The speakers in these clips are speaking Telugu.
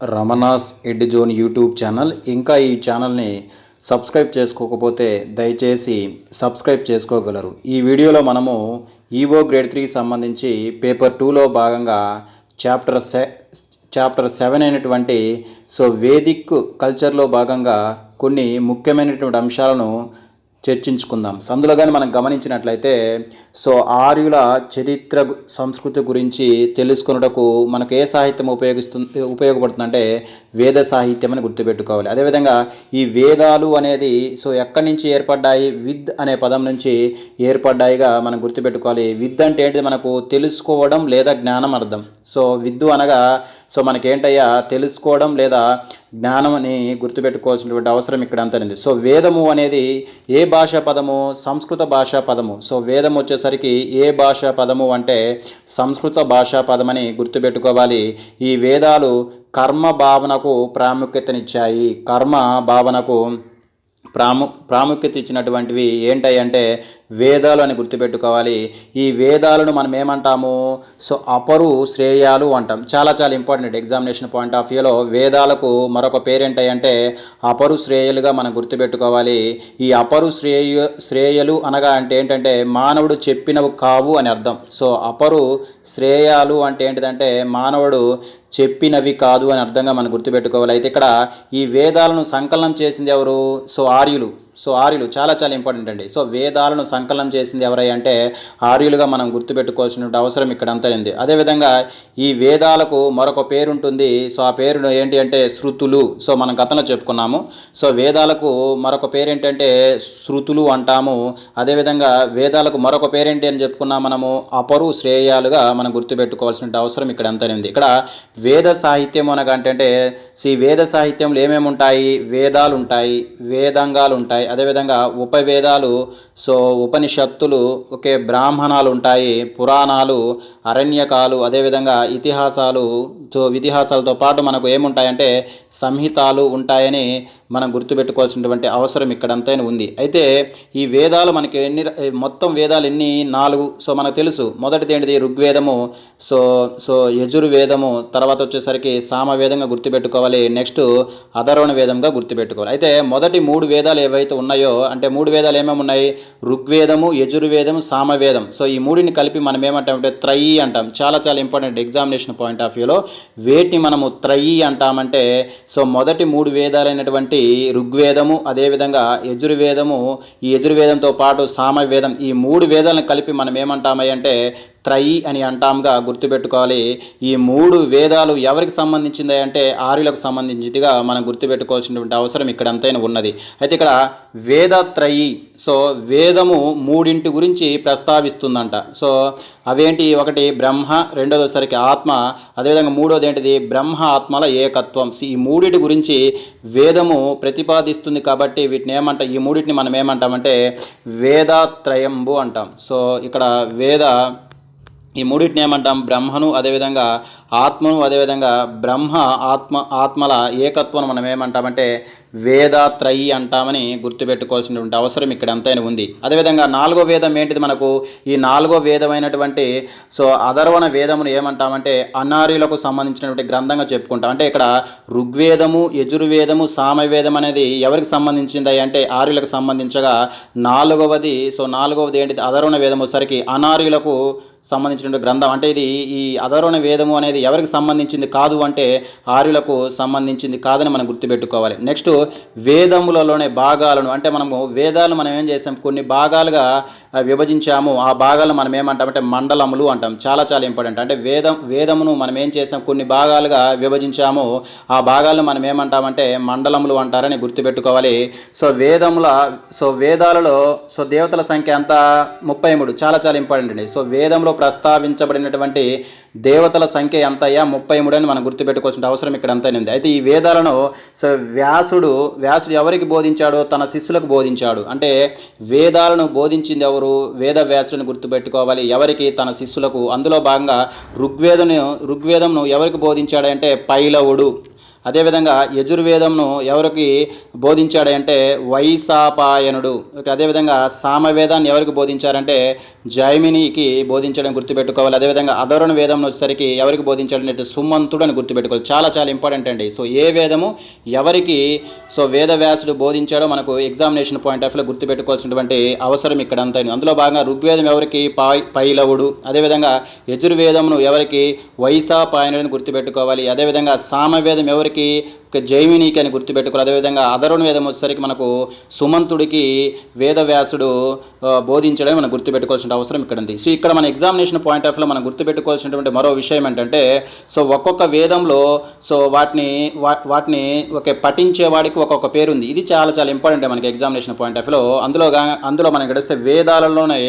Ramana's ed zone YouTube channel. ఇంకా ఈ ఛానల్ని సబ్స్క్రైబ్ చేసుకోకపోతే దయచేసి సబ్స్క్రైబ్ చేసుకోగలరు. ఈ వీడియోలో మనము ఈవో గ్రేడ్ త్రీకి సంబంధించి పేపర్ టూలో భాగంగా చాప్టర్ సె చాప్టర్ సెవెన్ అయినటువంటి సో వేదిక్ కల్చర్లో భాగంగా కొన్ని ముఖ్యమైనటువంటి అంశాలను చర్చించుకుందాం. సో అందులో కానీ మనం గమనించినట్లయితే సో ఆర్యుల చరిత్ర సంస్కృతి గురించి తెలుసుకున్నటకు మనకు ఏ సాహిత్యం ఉపయోగిస్తుంది ఉపయోగపడుతుందంటే వేద సాహిత్యం అని గుర్తుపెట్టుకోవాలి. అదేవిధంగా ఈ వేదాలు అనేది సో ఎక్కడి నుంచి ఏర్పడ్డాయి? విద్ అనే పదం నుంచి ఏర్పడ్డాయిగా మనం గుర్తుపెట్టుకోవాలి. విద్ అంటే ఏంటిది? మనకు తెలుసుకోవడం లేదా జ్ఞానం అర్థం. సో విద్దు అనగా సో మనకేంటయ్యా? తెలుసుకోవడం లేదా జ్ఞానం అని గుర్తుపెట్టుకోవాల్సినటువంటి అవసరం ఇక్కడ అంతా సో వేదము అనేది ఏ భాషా పదము? సంస్కృత భాషా పదము. సో వేదం వచ్చేసరికి ఏ భాషా పదము అంటే సంస్కృత భాషా పదమని గుర్తుపెట్టుకోవాలి. ఈ వేదాలు కర్మ భావనకు ప్రాముఖ్యతనిచ్చాయి. కర్మ భావనకు ప్రాము ప్రాముఖ్యత ఇచ్చినటువంటివి ఏంటంటే అంటే వేదాలు అని గుర్తుపెట్టుకోవాలి. ఈ వేదాలను మనం ఏమంటాము? సో అపరు శ్రేయాలు అంటాం. చాలా చాలా ఇంపార్టెంట్ ఎగ్జామినేషన్ పాయింట్ ఆఫ్ వ్యూలో వేదాలకు మరొక పేరేంటి అంటే అపరు శ్రేయలుగా మనం గుర్తుపెట్టుకోవాలి. ఈ అపరు శ్రేయ శ్రేయలు అనగా అంటే ఏంటంటే మానవుడు చెప్పినవి కావు అని అర్థం. సో అపరు శ్రేయాలు అంటే ఏంటిదంటే మానవుడు చెప్పినవి కాదు అని అర్థంగా మనం గుర్తుపెట్టుకోవాలి. అయితే ఇక్కడ ఈ వేదాలను సంకలనం చేసింది ఎవరు? సో ఆర్యులు. సో ఆర్యులు చాలా చాలా ఇంపార్టెంట్ అండి. సో వేదాలను సంకలనం చేసింది ఎవరై అంటే ఆర్యులుగా మనం గుర్తుపెట్టుకోవాల్సిన అవసరం ఇక్కడ అంతా ఉంది. అదేవిధంగా ఈ వేదాలకు మరొక పేరు ఉంటుంది సో ఆ పేరు ఏంటి అంటే శృతులు. సో మనం గతంలో చెప్పుకున్నాము. సో వేదాలకు మరొక పేరు ఏంటంటే శృతులు అంటాము. అదేవిధంగా వేదాలకు మరొక పేరేంటి అని చెప్పుకున్నా మనము అపరు శ్రేయాలుగా మనం గుర్తుపెట్టుకోవాల్సిన అవసరం ఇక్కడ అంతా ఉంది. ఇక్కడ వేద సాహిత్యం అనగా అంటే ఈ వేద సాహిత్యంలో ఏమేమి ఉంటాయి వేదాలు ఉంటాయి వేదాంగాలు ఉంటాయి అదేవిధంగా ఉపవేదాలు సో ఉపనిషత్తులు ఒకే బ్రాహ్మణాలు ఉంటాయి పురాణాలు అరణ్యకాలు అదేవిధంగా ఇతిహాసాలు సో ఇతిహాసాలతో పాటు మనకు ఏముంటాయంటే సంహితాలు ఉంటాయని మనం గుర్తుపెట్టుకోవాల్సినటువంటి అవసరం ఇక్కడంతైనా ఉంది. అయితే ఈ వేదాలు మనకి ఎన్ని మొత్తం వేదాలు ఎన్ని? నాలుగు. సో మనకు తెలుసు. మొదటిది ఏంటిది? ఋగ్వేదము. సో సో యజుర్వేదము. తర్వాత వచ్చేసరికి సామవేదంగా గుర్తుపెట్టుకోవాలి. నెక్స్ట్ అధర్వణ వేదంగా గుర్తుపెట్టుకోవాలి. అయితే మొదటి మూడు వేదాలు ఏవైతే ఉన్నాయో అంటే మూడు వేదాలు ఏమేమి ఉన్నాయి? ఋగ్వేదము యజుర్వేదము సామవేదం. సో ఈ మూడిని కలిపి మనం ఏమంటామంటే త్రయి అంటాం. చాలా చాలా ఇంపార్టెంట్ ఎగ్జామినేషన్ పాయింట్ ఆఫ్ వ్యూలో. వేటిని మనము త్రయీ అంటామంటే సో మొదటి మూడు వేదాలైనటువంటి ఋగ్వేదము అదేవిధంగా యజుర్వేదము ఈ యజుర్వేదంతో పాటు సామవేదం ఈ మూడు వేదాలను కలిపి మనం ఏమంటామై అంటే త్రయి అని అంటాంగా గుర్తుపెట్టుకోవాలి. ఈ మూడు వేదాలు ఎవరికి సంబంధించింది అంటే ఆర్యులకు సంబంధించిందిగా మనం గుర్తుపెట్టుకోవాల్సినటువంటి అవసరం ఇక్కడ అంతైనా ఉన్నది. అయితే ఇక్కడ వేదత్రయి సో వేదము మూడింటి గురించి ప్రస్తావిస్తుందంట. సో అవేంటి? ఒకటి బ్రహ్మ రెండోదసరికి ఆత్మ అదేవిధంగా మూడోది ఏంటిది బ్రహ్మ ఆత్మల ఏకత్వం. ఈ మూడిటి గురించి వేదము ప్రతిపాదిస్తుంది కాబట్టి వీటిని ఏమంట ఈ మూడింటిని మనం ఏమంటామంటే వేదాత్రయంబు అంటాం. సో ఇక్కడ వేద ఈ మూడింటిని ఏమంటాం? బ్రహ్మను అదేవిధంగా ఆత్మను అదేవిధంగా బ్రహ్మ ఆత్మ ఆత్మల ఏకత్వం మనం ఏమంటామంటే వేదత్రయి అంటామని గుర్తుపెట్టుకోవాల్సినటువంటి అవసరం ఇక్కడ ఎంతైనా ఉంది. అదేవిధంగా నాలుగో వేదం ఏంటిది మనకు? ఈ నాలుగో వేదమైనటువంటి సో అధర్వణ వేదమును ఏమంటామంటే అనార్యులకు సంబంధించినటువంటి గ్రంథంగా చెప్పుకుంటాం. అంటే ఇక్కడ ఋగ్వేదము యజుర్వేదము సామవేదం అనేది ఎవరికి సంబంధించింది అంటే ఆర్యులకు సంబంధించగా నాలుగవది సో నాలుగవది ఏంటిది? అధర్వణ వేదం వచ్చేసరికి అనార్యులకు సంబంధించిన గ్రంథం. అంటే ఇది ఈ అధర్వణ వేదము అనేది ఎవరికి సంబంధించింది కాదు అంటే ఆర్యులకు సంబంధించింది కాదని మనం గుర్తుపెట్టుకోవాలి. నెక్స్ట్ వేదములలోనే భాగాలను అంటే మనము వేదాలు మనం ఏం చేసాం? కొన్ని భాగాలుగా విభజించాము. ఆ భాగాలను మనం ఏమంటామంటే మండలములు అంటాం. చాలా చాలా ఇంపార్టెంట్. అంటే వేదం వేదమును మనం ఏం చేసాం? కొన్ని భాగాలుగా విభజించాము. ఆ భాగాలను మనం ఏమంటామంటే మండలములు అంటారని గుర్తుపెట్టుకోవాలి. సో వేదముల సో వేదాలలో సో దేవతల సంఖ్య అంతా ముప్పై మూడు. చాలా చాలా ఇంపార్టెంట్ అండి. సో వేదంలో ప్రస్తావించబడినటువంటి దేవతల సంఖ్య ఎంత అయ్యా ముప్పై మూడు అని మనం గుర్తుపెట్టుకోవాల్సిన అవసరం ఇక్కడ అంతనే ఉంది. అయితే ఈ వేదాలను సో వ్యాసుడు వ్యాసుడు ఎవరికి బోధించాడో? తన శిష్యులకు బోధించాడు. అంటే వేదాలను బోధించింది ఎవరు? వేద వ్యాసుడిని గుర్తుపెట్టుకోవాలి. ఎవరికి? తన శిష్యులకు. అందులో భాగంగా ఋగ్వేదను ఋగ్వేదంను ఎవరికి బోధించాడంటే పైలవుడు. అదేవిధంగా యజుర్వేదంను ఎవరికి బోధించాడంటే వైశాపాయనుడు. అదేవిధంగా సామవేదాన్ని ఎవరికి బోధించారంటే జైమినికి బోధించడం గుర్తుపెట్టుకోవాలి. అదేవిధంగా అధరుణ వేదం వచ్చేసరికి ఎవరికి బోధించాడంటే సుమంతుడు అని గుర్తుపెట్టుకోవాలి. చాలా చాలా ఇంపార్టెంట్ అండి. సో ఏ వేదము ఎవరికి సో వేదవ్యాసుడు బోధించాడో మనకు ఎగ్జామినేషన్ పాయింట్ ఆఫ్ వ్యూలో గుర్తుపెట్టుకోవాల్సినటువంటి అవసరం ఇక్కడ అంతా అందులో భాగంగా ఋగ్వేదం ఎవరికి పై పైలవుడు. అదేవిధంగా యజుర్వేదమును ఎవరికి వైశాపాయనుడిని గుర్తుపెట్టుకోవాలి. అదేవిధంగా సామవేదం ఎవరికి ఒక జైమినికి అని గుర్తుపెట్టుకోవాలి. అదేవిధంగా అధరుణ వేదం వచ్చేసరికి మనకు సుమంతుడికి వేదవ్యాసుడు ఆ, బోధించడం మనం గుర్తుపెట్టుకోవాల్సిన అవసరం ఇక్కడ ఉంది సో ఇక్కడ మన ఎగ్జామినేషన్ పాయింట్ ఆఫ్లో మనం గుర్తుపెట్టుకోవాల్సినటువంటి మరో విషయం ఏంటంటే సో ఒక్కొక్క వేదంలో సో వాటిని వాటిని ఒక పఠించేవాడికి ఒక్కొక్క పేరు ఉంది ఇది చాలా చాలా ఇంపార్టెంట్ మనకి ఎగ్జామినేషన్ పాయింట్ ఆఫ్లో. అందులో అందులో మనం గడిస్తే వేదాలలోనే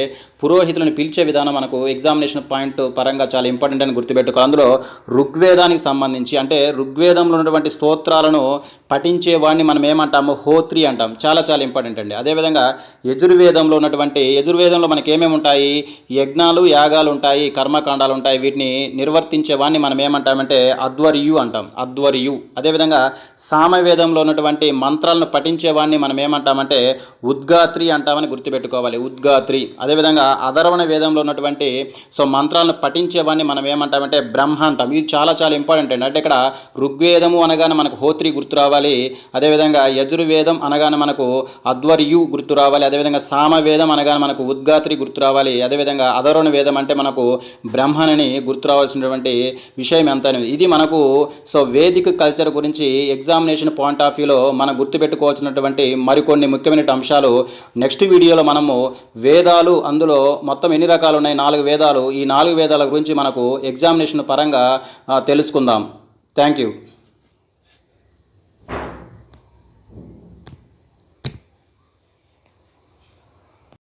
పురోహితులను పిలిచే విధానం మనకు ఎగ్జామినేషన్ పాయింట్ పరంగా చాలా ఇంపార్టెంట్ అని గుర్తుపెట్టుకోవాలి. అందులో ఋగ్వేదానికి సంబంధించి అంటే ఋగ్వేదంలో ఉన్నటువంటి స్తోత్రాలను పఠించే వాడిని మనం ఏమంటాము హోత్రి అంటాం. చాలా చాలా ఇంపార్టెంట్ అండి. అదేవిధంగా యజుర్వేదంలో ఉన్నటువంటి యజుర్వేదంలో మనకి ఏమేమి ఉంటాయి యజ్ఞాలు యాగాలు ఉంటాయి కర్మకాండాలు ఉంటాయి. వీటిని నిర్వర్తించే వాడిని మనం ఏమంటామంటే అధ్వర్యు అంటాం. అధ్వర్యు. అదేవిధంగా సామవేదంలో ఉన్నటువంటి మంత్రాలను పఠించే వాడిని మనం ఏమంటామంటే ఉద్గాత్రి అంటామని గుర్తుపెట్టుకోవాలి. ఉద్గాత్రి. అదేవిధంగా అధర్వణ వేదంలో ఉన్నటువంటి సో మంత్రాలను పఠించే వాడిని మనం ఏమంటామంటే బ్రహ్మ అంటాం. ఇది చాలా చాలా ఇంపార్టెంట్ అండి. అంటే ఇక్కడ ఋగ్వేదము అనగానే మనకు హోత్రి గుర్తు రావాలి. అదేవిధంగా యజుర్వేదం అనగానే మనకు అధ్వర్యు గుర్తు రావాలి. అదేవిధంగా సామవేదం అనగానే మనకు ఉద్గాత్రి గుర్తు రావాలి. అదేవిధంగా అధర్వణ వేదం అంటే మనకు బ్రహ్మణని గుర్తు రావాల్సినటువంటి విషయం ఎంత అనేది ఇది మనకు సో వేదిక కల్చర్ గురించి ఎగ్జామినేషన్ పాయింట్ ఆఫ్ వ్యూలో మనం గుర్తుపెట్టుకోవాల్సినటువంటి మరికొన్ని ముఖ్యమైన అంశాలు నెక్స్ట్ వీడియోలో మనము వేదాలు అందులో మొత్తం ఎన్ని రకాలు ఉన్నాయి? నాలుగు వేదాలు. ఈ నాలుగు వేదాల గురించి మనకు ఎగ్జామినేషన్ పరంగా తెలుసుకుందాం. Thank you.